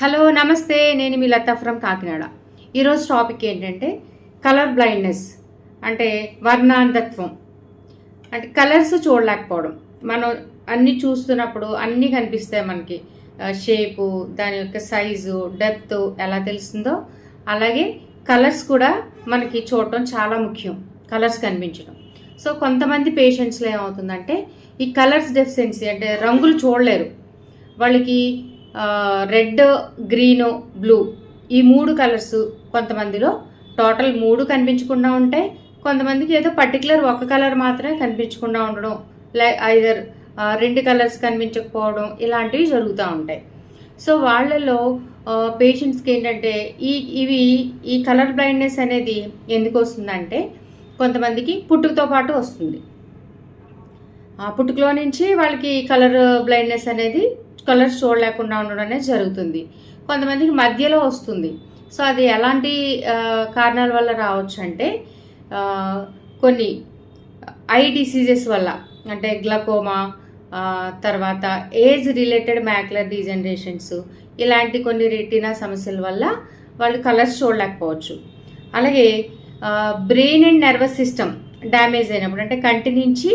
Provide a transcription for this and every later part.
Hello నమస్తే. నేను మీ లత from Kakinada. ఈరోజు టాపిక్ ఏంటంటే కలర్ బ్లైండ్నెస్ అంటే వర్ణాంధత్వం. అంటే కలర్స్ చూడలేకపోవడం. మనం అన్నీ చూస్తున్నప్పుడు అన్నీ కనిపిస్తాయి మనకి. షేపు దాని యొక్క సైజు డెప్త్ ఎలా తెలుస్తుందో. అలాగే కలర్స్ కూడా మనకి చూడటం చాలా ముఖ్యం కలర్స్ కనిపించడం. సో కొంతమంది పేషెంట్స్లో ఏమవుతుందంటే ఈ కలర్స్ డెఫిషియన్సీ అంటే రంగులు చూడలేరు. వాళ్ళకి రెడ్ గ్రీను బ్లూ ఈ మూడు కలర్స్ కొంతమందిలో టోటల్ మూడు కనిపించకుండా ఉంటాయి. కొంతమందికి ఏదో పర్టికులర్ ఒక కలర్ మాత్రమే కనిపించకుండా ఉండడం లై ఐదర్ రెండు కలర్స్ కనిపించకపోవడం ఇలాంటివి జరుగుతూ ఉంటాయి. సో వాళ్ళలో పేషెంట్స్కి ఏంటంటే ఈ ఇవి ఈ కలర్ బ్లైండ్నెస్ అనేది ఎందుకు వస్తుందంటే కొంతమందికి పుట్టుకతో పాటు వస్తుంది. ఆ పుట్టుకలో నుంచి వాళ్ళకి కలర్ బ్లైండ్నెస్ అనేది కలర్స్ చూడలేకుండా ఉండడం అనేది జరుగుతుంది. కొంతమందికి మధ్యలో వస్తుంది. సో అది ఎలాంటి కారణాల వల్ల రావచ్చు అంటే కొన్ని ఐ డిసీజెస్ వల్ల అంటే గ్లకోమా తర్వాత ఏజ్ రిలేటెడ్ మ్యాక్యులర్ డీజనరేషన్స్ ఇలాంటి కొన్ని రెటీనా సమస్యల వల్ల వాళ్ళు కలర్స్ చూడలేకపోవచ్చు. అలాగే brain and nervous system damage అయినప్పుడు అంటే కంటి నుంచి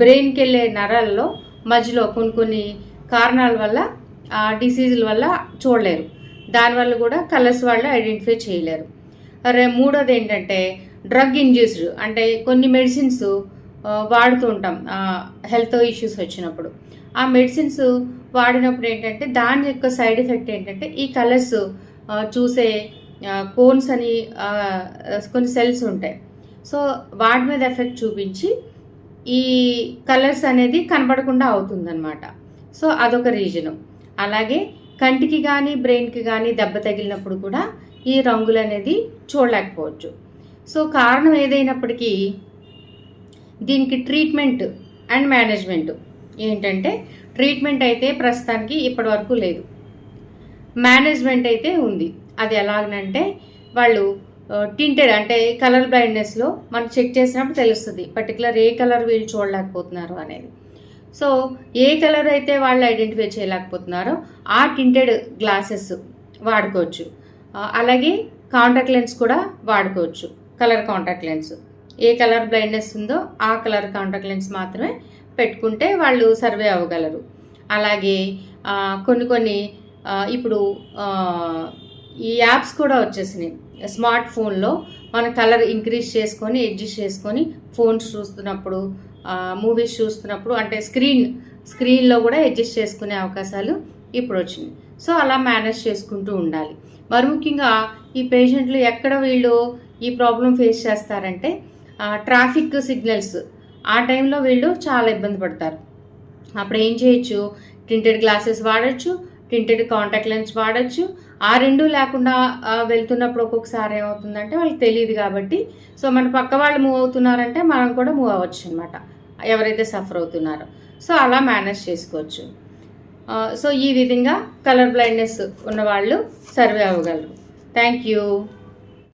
బ్రెయిన్కి వెళ్ళే నరాల్లో మధ్యలో కొన్ని కొన్ని కారణాల వల్ల ఆ డిసీజుల వల్ల చూడలేరు. దానివల్ల కూడా కలర్స్ వాళ్ళు ఐడెంటిఫై చేయలేరు. రే మూడోది ఏంటంటే డ్రగ్ ఇండ్యూస్డ్ అంటే కొన్ని మెడిసిన్స్ వాడుతూ ఉంటాం. హెల్త్ ఇష్యూస్ వచ్చినప్పుడు. ఆ మెడిసిన్స్ వాడినప్పుడు ఏంటంటే దాని యొక్క సైడ్ ఎఫెక్ట్ ఏంటంటే ఈ కలర్స్ చూసే కోన్స్ అని కొన్ని సెల్స్ ఉంటాయి. సో వాటి మీద ఎఫెక్ట్ చూపించి ఈ కలర్స్ అనేది కనబడకుండా అవుతుందన్నమాట. సో అదొక రీజను. అలాగే కంటికి కానీ బ్రెయిన్కి కానీ దెబ్బ తగిలినప్పుడు కూడా ఈ రంగులు అనేది చూడలేకపోవచ్చు. సో కారణం ఏదైనప్పటికీ దీనికి ట్రీట్మెంట్ అండ్ మేనేజ్మెంట్ ఏంటంటే ట్రీట్మెంట్ అయితే ప్రస్తుతానికి ఇప్పటి వరకు లేదు. మేనేజ్మెంట్ అయితే ఉంది. అది ఎలాగనంటే వాళ్ళు టింటెడ్ అంటే కలర్ బ్లైండ్నెస్లో మనం చెక్ చేసినప్పుడు తెలుస్తుంది. పర్టికులర్ ఏ కలర్ వీళ్ళు చూడలేకపోతున్నారు అనేది. సో ఏ కలర్ అయితే వాళ్ళు ఐడెంటిఫై చేయలేకపోతున్నారో ఆ టింటెడ్ గ్లాసెస్ వాడుకోవచ్చు. అలాగే కాంటాక్ట్ లెన్స్ కూడా వాడుకోవచ్చు కలర్ కాంటాక్ట్ లెన్స్. ఏ కలర్ బ్లైండ్నెస్ ఉందో ఆ కలర్ కాంటాక్ట్ లెన్స్ మాత్రమే పెట్టుకుంటే వాళ్ళు సర్వే అవ్వగలరు. అలాగే కొన్ని కొన్ని ఇప్పుడు ఈ యాప్స్ కూడా వచ్చేసినాయి. స్మార్ట్ ఫోన్లో మన కలర్ ఇంక్రీజ్ చేసుకొని అడ్జస్ట్ చేసుకొని ఫోన్స్ చూస్తున్నప్పుడు మూవీస్ చూస్తున్నప్పుడు అంటే స్క్రీన్ స్క్రీన్లో కూడా అడ్జస్ట్ చేసుకునే అవకాశాలు ఇప్పుడు వచ్చినాయి. సో అలా మేనేజ్ చేసుకుంటూ ఉండాలి. మరి ముఖ్యంగా ఈ పేషెంట్లు ఎక్కడ వీళ్ళు ఈ ప్రాబ్లం ఫేస్ చేస్తారంటే ట్రాఫిక్ సిగ్నల్స్ ఆ టైంలో వీళ్ళు చాలా ఇబ్బంది పడతారు. అప్పుడు ఏం చేయొచ్చు? టింటెడ్ గ్లాసెస్ వాడచ్చు టింటెడ్ కాంటాక్ట్ లెన్స్ వాడచ్చు ఆ రెండు లేకుండా వెళ్తున్నప్పుడు ఒక్కొక్కసారి ఏమవుతుందంటే వాళ్ళకి తెలియదు కాబట్టి సో మన పక్క వాళ్ళు మూవ్ అవుతున్నారంటే మనం కూడా మూవ్ అవ్వచ్చు అనమాట ఎవరైతే సఫర్ అవుతున్నారో. సో అలా మేనేజ్ చేసుకోవచ్చు. సో ఈ విధంగా కలర్ బ్లైండ్నెస్ ఉన్నవాళ్ళు సర్వే అవ్వగలరు. Thank you